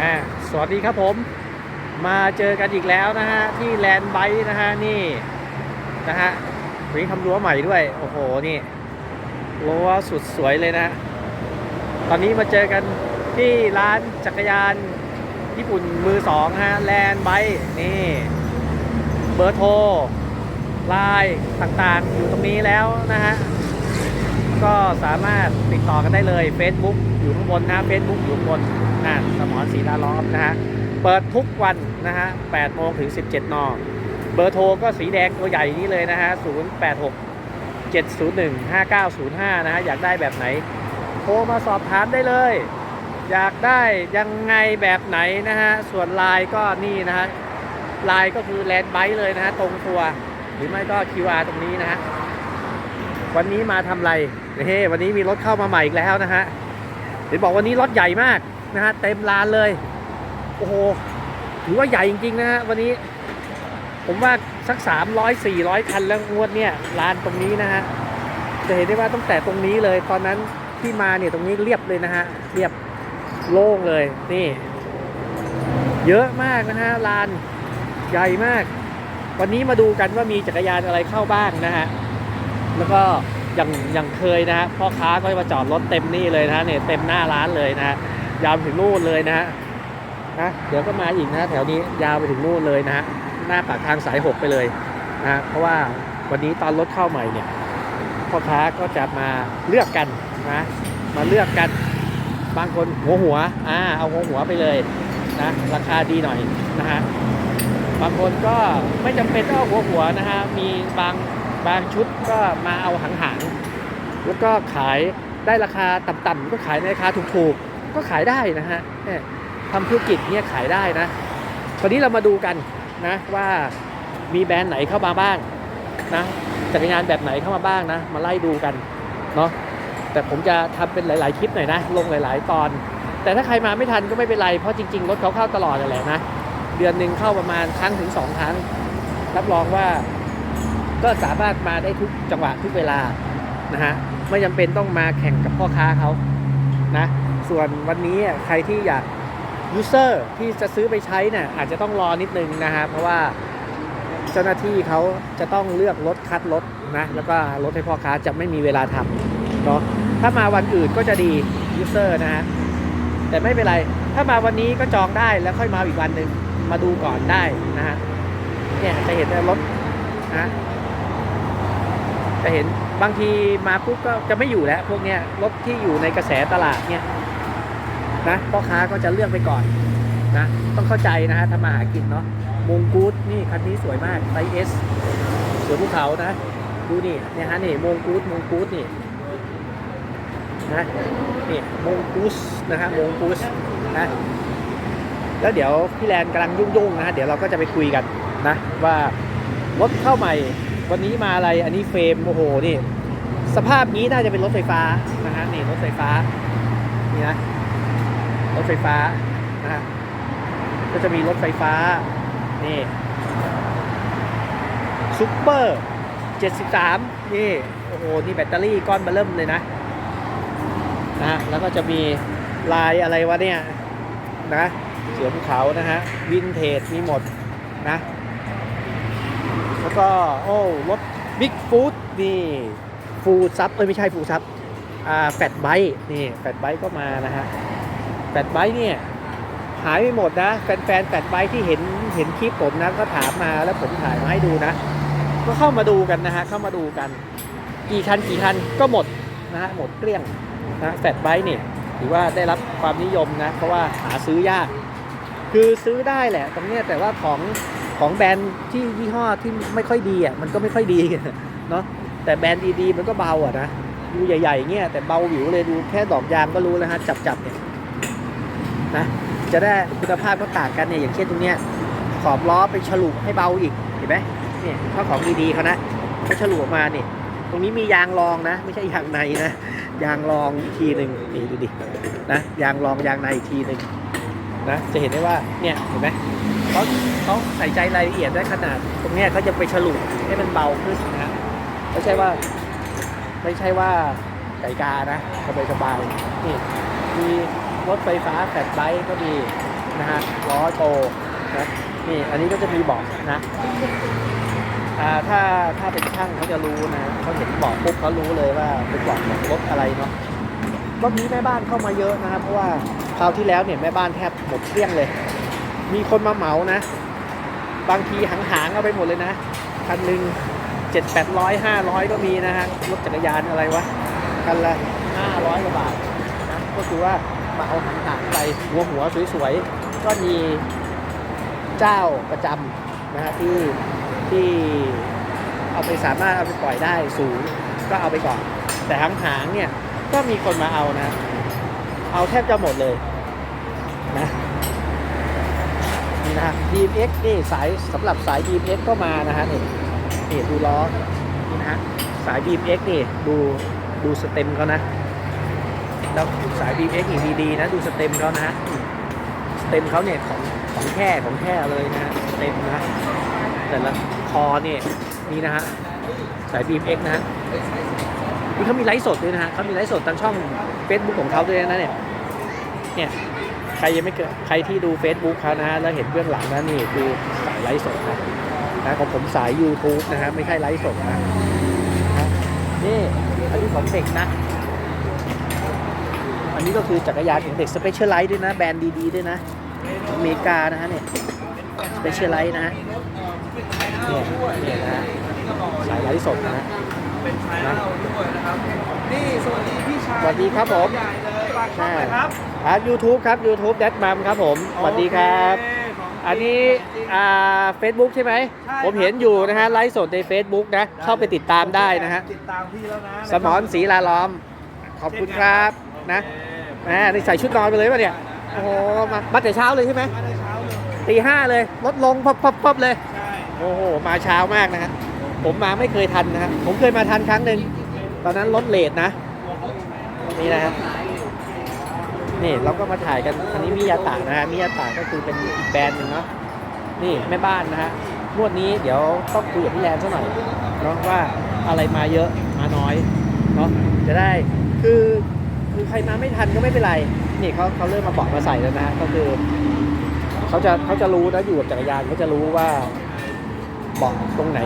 อ่าสวัสดีครับผม มาเจอกันอีกแล้วนะฮะ ที่แลนด์ไบค์นะฮะ นี่ นะฮะวันนี้ทำรั้วใหม่ด้วย โอ้โห นี่รั้วสุดสวยเลยนะ ตอนนี้มาเจอกันที่ร้านจักรยานญี่ปุ่นมือสองฮะแลนด์ไบค์นี่ เบอร์โทรไลน์ต่างๆ อยู่ตรงนี้แล้วนะฮะก็สามารถติดต่อกันได้เลย Facebook อยู่ข้างบนนะ Facebook อยู่ข้างบน นะสมรศรีลาล้อมนะฮะ เปิดทุกวันนะฮะ8โมงถึง 17นเบอร์โทรก็สีแดงตัวใหญ่นี้เลยนะฮะ 086 701 5905 นะฮะ อยากได้แบบไหน โทรมาสอบถามได้เลย อยากได้ยังไงแบบไหนนะฮะ ส่วนลน์ก็นี่นะฮะลน์ก็คือแลนด์ไบเลยนะฮะ ตรงตัว หรือไม่ก็ QR ตรงนี้นะฮะ วันนี้มาทำไรเฮ้วันนี้มีรถเข้ามาใหม่อีกแล้วนะฮะเห็นบอกวันนี้รถใหญ่มาก นะฮะเต็มลานเลย โอ้โหถือว่าใหญ่จริงๆนะฮะวันนี้ ผมว่าสัก 300 400 คันแล้วงวดเนี่ยลานตรงนี้นะฮะจะเห็นได้ว่าตั้งแต่ตรงนี้เลย ตอนนั้นที่มาเนี่ยตรงนี้เรียบเลยนะฮะเรียบโล่งเลยนี่ เยอะมากนะฮะลานใหญ่มาก วันนี้มาดูกันว่ามีจักรยานอะไรเข้าบ้างนะฮะแล้วก็อย่างอย่างเคยนะฮะพ่อค้าก็จะมาจอดรถเต็มนี่เลยนะฮะเนี่ยเต็มหน้าร้านเลยนะฮะ ยาวไปถึงนู่นเลยนะฮะนะเดี๋ยวก็มาอีกนะแถวนี้ยาวไปถึงนู่นเลยนะฮะหน้าปากทางสายหกไปเลยนะฮะเพราะว่าวันนี้ตอนรถเข้าใหม่เนี่ยพ่อค้าก็จะมาเลือกกันนะมาเลือกกันบางคนหัวหัวอ่าเอาหัวหัวไปเลยนะราคาดีหน่อยนะฮะบางคนก็ไม่จำเป็นต้องเอาหัวหัวนะฮะมีบางบางชุดก็มาเอาหางๆแล้วก็ขายได้ราคาต่ำๆก็ขายในราคาถูกๆ ก็ขายได้นะฮะทำธุรกิจเนี่ยขายได้นะวันนี้เรามาดูกันนะว่ามีแบรนด์ไหนเข้ามาบ้างนะจักรยานแบบไหนเข้ามาบ้างนะ มาไล่ดูกันเนาะแต่ผมจะทำเป็นหลาย ๆ คลิปหน่อยนะ ลงหลาย ๆ ตอน แต่ถ้าใครมาไม่ทันก็ไม่เป็นไร เพราะจริง ๆ รถเขาเข้าตลอดแหละนะ เดือนหนึ่งเข้าประมาณครั้งถึงสองครั้ง รับรองว่าก็สามารถมาได้ทุกจังหวะทุกเวลานะฮะ ไม่จำเป็นต้องมาแข่งกับพ่อค้าเขานะ ส่วนวันนี้ใครที่อยากยูเซอร์ที่จะซื้อไปใช้เนี่ยอาจจะต้องรอนิดนึงนะฮะเพราะว่าเจ้าหน้าที่เขาจะต้องเลือกรถคัดรถนะแล้วก็รถให้พ่อค้าจะไม่มีเวลาทำเนาะถ้ามาวันอื่นก็จะดียูเซอร์นะฮะแต่ไม่เป็นไร ถ้ามาวันนี้ก็จองได้แล้วค่อยมาอีกวันหนึ่งมาดูก่อนได้นะฮะเนี่ยจะเห็นรถนะจะเห็นบางทีมาปุ๊บก็จะไม่อยู่แล้ว พวกเนี้ยรถที่อยู่ในกระแสตลาดเนี่ย นะพ่อค้าก็จะเลือกไปก่อนนะต้องเข้าใจนะฮะทำมาหากินเนาะมงกูดนี่คันนี้สวยมากไซส์เอสเสือภูเขานะ ดูนี่เนี่ยฮะนี่มงกูดมงกูดนี่นะนี่มงกูสนะฮะมงกูสนะแล้วเดี๋ยวพี่แลนกำลังยุ่งๆนะฮะเดี๋ยวเราก็จะไปคุยกันนะว่ารถเข้าใหม่วันนี้มาอะไรอันนี้เฟรมโอ้โหนี่ สภาพนี้น่าจะเป็นรถไฟฟ้านะฮะนี่รถไฟฟ้านี่นะ รถไฟฟ้านะฮะก็จะมีรถไฟฟ้า นี่ซุปเปอร์73 นี่ โอ้โห นี่แบตเตอรี่ก้อนเบอเริ่มเลยนะนะฮะแล้วก็จะมีลายอะไรวะเนี่ย นะ เสือภูเขานะฮะ วินเทจมีหมดนะ แล้วก็ โอ้ รถบิ๊กฟูดนี่ฟูดซับเอ้ย ไม่ใช่ฟูดซับอ่าแฟตไบค์นี่ แฟตไบค์ก็มานะฮะ แฟตไบเนี่ย หายไปหมดนะ แฟนๆแฟตไบที่เห็นเห็นคลิปผมนะก็ถามมาแล้วผมถ่ายมาให้ดูนะ ก็เข้ามาดูกันนะฮะเข้ามาดูกัน กี่คันกี่คันก็หมดนะฮะหมดเกลี้ยงนะแฟตไบเนี่ยถือว่าได้รับความนิยมนะ เพราะว่าหาซื้อยาก คือซื้อได้แหละ ตรงเนี้ยแต่ว่าของของแบรนด์ที่ยี่ห้อที่ไม่ค่อยดีอะมันก็ไม่ค่อยดีเนาะแต่แบรนด์ดีๆ มันก็เบาอะนะ ดูใหญ่ๆเงี้ยแต่เบาหวิวเลยดูแค่ดอกยางก็รู้แล้วฮะจับๆเนี่ย นะจะได้คุณภาพก็ต่างกันเนี่ยอย่างเช่นตรงเนี้ยขอบล้อไปฉลุให้เบาอีกเห็นไหมเนี่ยถ้าของดีๆเขานะเขาฉลุออกมาเนี่ยตรงนี้มียางรองนะ ไม่ใช่ยางในนะยางรองอีกทีหนึ่งนี่ดูดินะยางรองยางในอีกทีหนึ่งนะจะเห็นได้ว่าเนี่ยเห็นไหมเขาเขาใส่ใจรายละเอียดได้ขนาด ตรงเนี้ยเขาจะไปฉลุให้มันเบาขึ้นนะไม่ใช่ว่า ไม่ใช่ว่าไก่กานะสบายสบายๆนี่มี รถไฟฟ้าแฟลตไบค์ก็มีนะฮะล้อโตนะนี่อันนี้ก็จะมีบอกนะอ่าถ้าถ้าเป็นช่างเขาจะรู้นะเขาเห็นบอกปุ๊บเขารู้เลยว่าเป็นบอกของรถอะไรเนาะรอบนี้แม่บ้านเข้ามาเยอะนะครับเพราะว่าคราวที่แล้วเนี่ยแม่บ้านแทบหมดเกลี้ยงเลย มีคนมาเหมานะ บางทีหางๆเอาไปหมดเลยนะคันหนึ่งเจ็ดแปดร้อยห้าร้อยก็มีนะฮะรถจักรยานอะไรวะคันละห้าร้อยกว่าบาทนะก็คือว่า มาเอาหางๆไปหัวหัวสวยๆ ก็มีเจ้าประจำนะฮะที่ที่เอาไปสามารถเอาไปปล่อยได้สูงก็เอาไปก่อน แต่หางๆเนี่ยก็มีคนมาเอานะ เอาแทบจะหมดเลยนะนี่นะฮะ DMX นี่สายสำหรับสาย DMX ก็มานะฮะนี่นี่ดูล้อนี่นะฮะสาย DMX นี่ดูดูสเต็มเขานะ แล้วสาย DMX นี่ดีๆนะ ดูสเต็มเขานะฮะสเต็มเขาเนี่ยของของแท้ของแท้เลยนะฮะสเต็มนะฮะแต่ละคอเนี่ยนี่นะฮะสาย DMX นะฮะนี่เขามีไลฟ์สดด้วยนะฮะเขามีไลฟ์สดทางช่อง Facebook ของเขาด้วยนะเนี่ยเนี่ยใครยังไม่เกิดใครที่ดู Facebook เขานะฮะแล้วเห็นเบื้องหลังนะนี่คือสายไลฟ์สดนะนะของผมสาย YouTube นะฮะไม่ใช่ไลฟ์สดนะนะนี่อันนี้ของเด็กนะ อันนี้ก็คือจักรยานของเด็กสเปเชียลไลท์ด้วยนะ แบรนด์ดีๆด้วยนะ อเมริกานะฮะเนี่ยสเปเชียลไลท์นะฮะเนี่ยเนี่ยนะฮะสายไลฟ์สดนะฮะเป็นชายเราด้วยนะครับนี่สวัสดีพี่ชายสวัสดีครับผมใหญ่เลยฝากช่องหน่อยครับอ่า YouTube ครับ YouTube แดดมัมครับผมสวัสดีครับโอเคของจริงอันนี้ของจริงอ่าเฟซบุ๊กใช่ไหมใช่ผมเห็นอยู่นะฮะไลฟ์สดใน Facebook นะ เข้าไปติดตามได้นะฮะติดตามพี่แล้วนะสมอนศรีลาล้อม ขอบคุณครับ นะโอเคแหมนี่ใส่ชุดนอนไปเลยป่ะเนี่ยโอ้โหมามาแต่เช้าเลยใช่ไหมมาได้เช้าเลยตีห้าเลยลดลงพับพับพับเลยใช่โอ้โหมาเช้ามากนะฮะผมมาไม่เคยทันนะฮะผมเคยมาทันครั้งหนึ่งตอนนั้นรถเลทนะนี่นะฮะนี่เราก็มาถ่ายกันอันนี้มิยาตะนะฮะมิยาตะก็คือเป็นอีกแบรนด์หนึ่งเนาะนี่แม่บ้านนะฮะงวดนี้เดี๋ยวต้องคุยกับพี่แลนซะหน่อยเนาะว่าอะไรมาเยอะมาน้อยเนาะจะได้คือ คือใครมาไม่ทันก็ไม่เป็นไร นี่เขาเขาเริ่มมาบอกมาใส่แล้วนะฮะก็คือเขาจะเขาจะรู้นะอยู่กับจักรยานเขาจะรู้ว่าบอกตรงไหน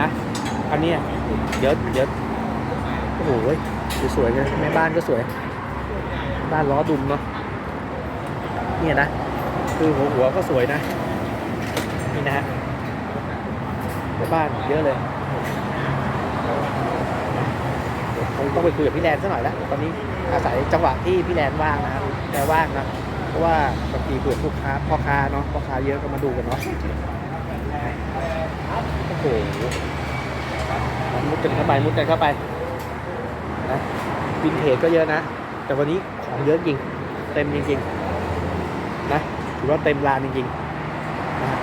นะอันนี้เดี๋ยวเดี๋ยวโอ้โหสวยๆเลยแม่บ้านก็สวย บ้านล้อดุมเนาะเนี่ยนะคือหัวหัวก็สวยนะนี่นะฮะเดี๋ยวบ้านเยอะเลยเดี๋ยวคง ต้องไปคุยกับพี่แลนซะหน่อยละตอนนี้อาศัยจังหวะที่พี่แลนว่างนะแกว่างนะเพราะว่าบางทีเผื่อลูกค้าพ่อค้าเนาะพ่อค้าเยอะก็มาดูกันเนาะโอ้โหมุดกันเข้าไปมุดกันเข้าไปนะวินเทจก็เยอะนะ แต่วันนี้ของเยอะจริง เต็มจริงๆนะถือว่าเต็มลานจริงๆนะ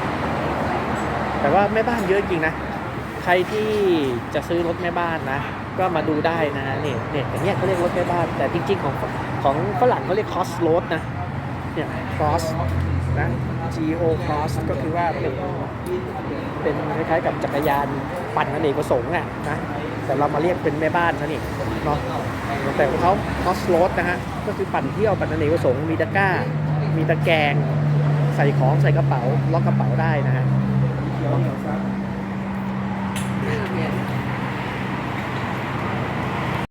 แต่ว่าแม่บ้านเยอะจริงนะ ใครที่จะซื้อรถแม่บ้านนะ ก็มาดูได้นะเนี่ยเนี่ยอย่างเงี้ยเขาเรียกรถแม่บ้าน แต่จริง ๆ ของของฝรั่งเขาเรียก cross road นะเนี่ย cross นะ G O cross ก็คือว่าเป็นเป็นคล้ายๆกับจักรยานปั่นอเนกประสงค์อะนะแต่เรามาเรียกเป็นแม่บ้านนะนี่เนาะแต่ของเขา cross road นะฮะก็คือปั่นเที่ยวปั่นอเนกประสงค์มีตะกร้า มีตะแกรงใส่ของใส่กระเป๋าล็อกกระเป๋าได้นะฮะ